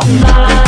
卡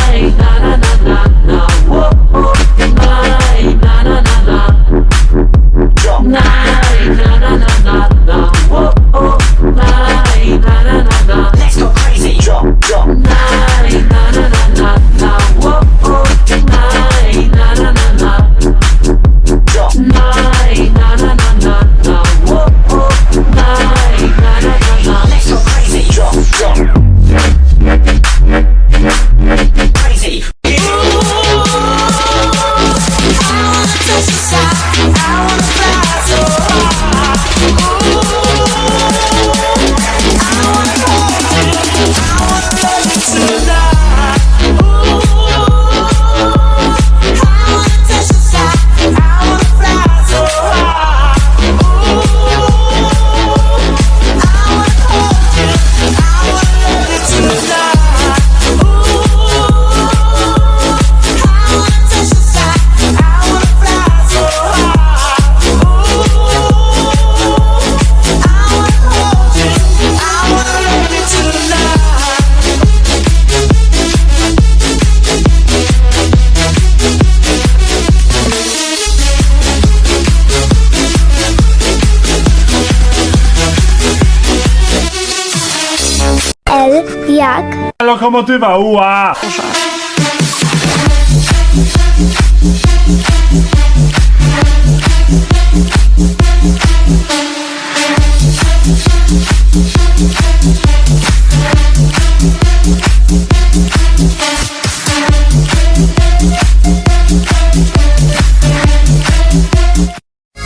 L jak Lokomotywa, uła!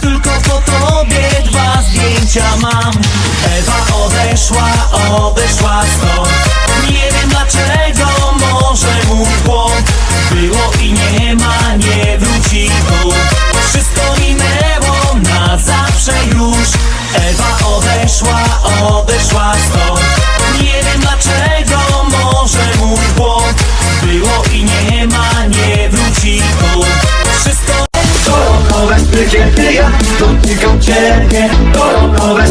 Tylko po tobie dwa zdjęcia mam Ewa odeszła, odeszła stąd. Nie wiem dlaczego, może mój błąd Było i nie ma, nie wróci tu. Wszystko minęło na zawsze już. Ewa odeszła, odeszła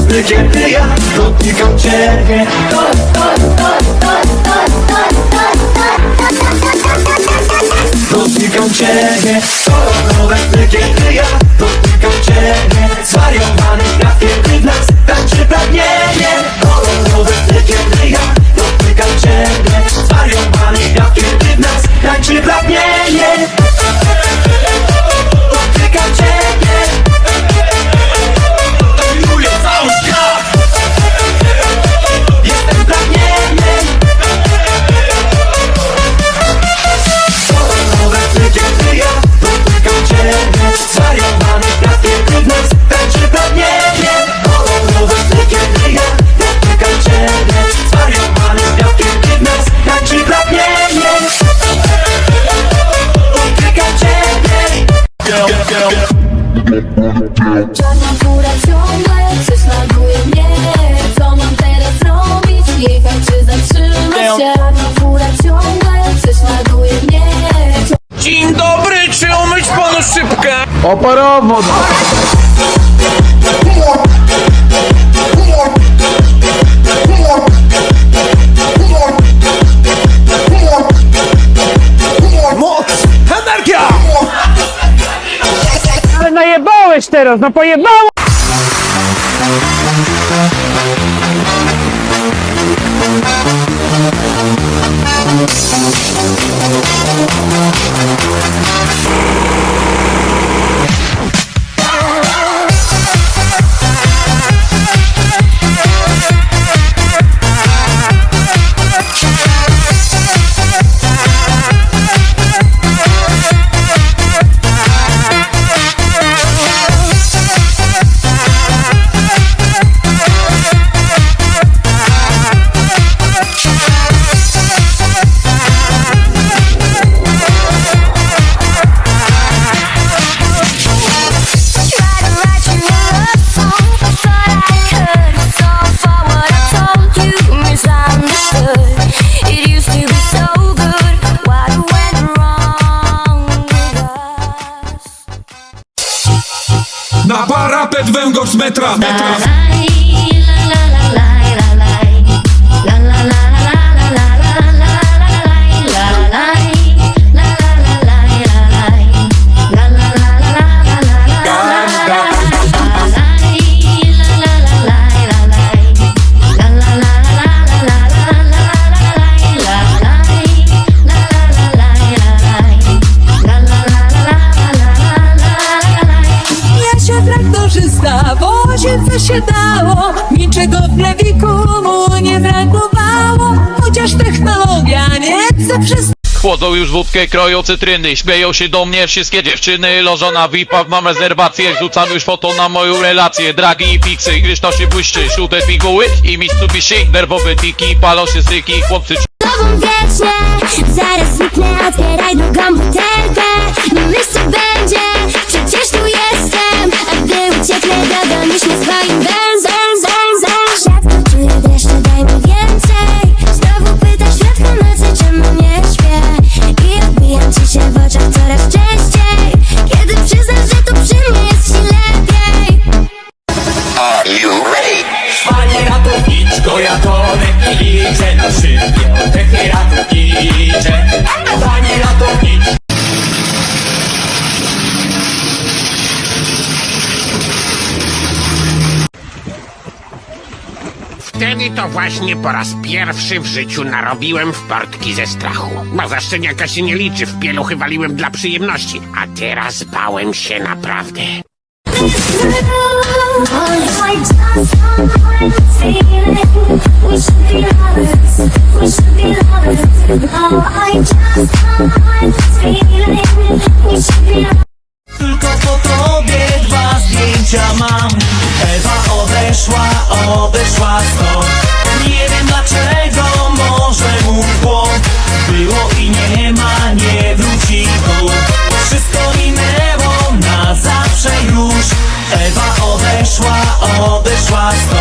Koronkowe strykiety ja dotykam ciebie Dotykam ciebie. Koronkowe strykiety ja dotykam ciebie. Zwariowany Czarna fura ciągle prześladuje mnie Co mam teraz zrobić? Jechać czy zatrzymać się? Czarna fura ciągle prześladuje mnie Dzień dobry, czy umyć panu szybkę? Oparowo! Najebałeś teraz, no pojebało! Try Parapet węgorz metra, metra. Chłodzą już wódkę, kroją cytryny Śmieją się do mnie wszystkie dziewczyny Lożą na VIP-ach, mam rezerwację Rzucam już foto na moją relację. Dragi i piksy, gdyż to się błyszczy Szute piguły i Mitsubishi Nerwowe tiki, palą się styki Chłopcy tobą Zaraz zniknę, otwieraj drugą butelkę Panie ratowniczko, ja to idzie na szybie Technie ratownicze Panie ratowniczko Wtedy to właśnie po raz pierwszy w życiu narobiłem w portki ze strachu. Bo zaszczeniaka się nie liczy, w pieluchy waliłem dla przyjemności. A teraz bałem się naprawdę. Tylko po tobie dwa zdjęcia mam. Ewa odeszła, odeszła stąd. Nie wiem dlaczego, może mój Było i nie ma, nie wróci tu. Wszystko minęło na zawsze już. Ewa odeszła, odeszła stąd.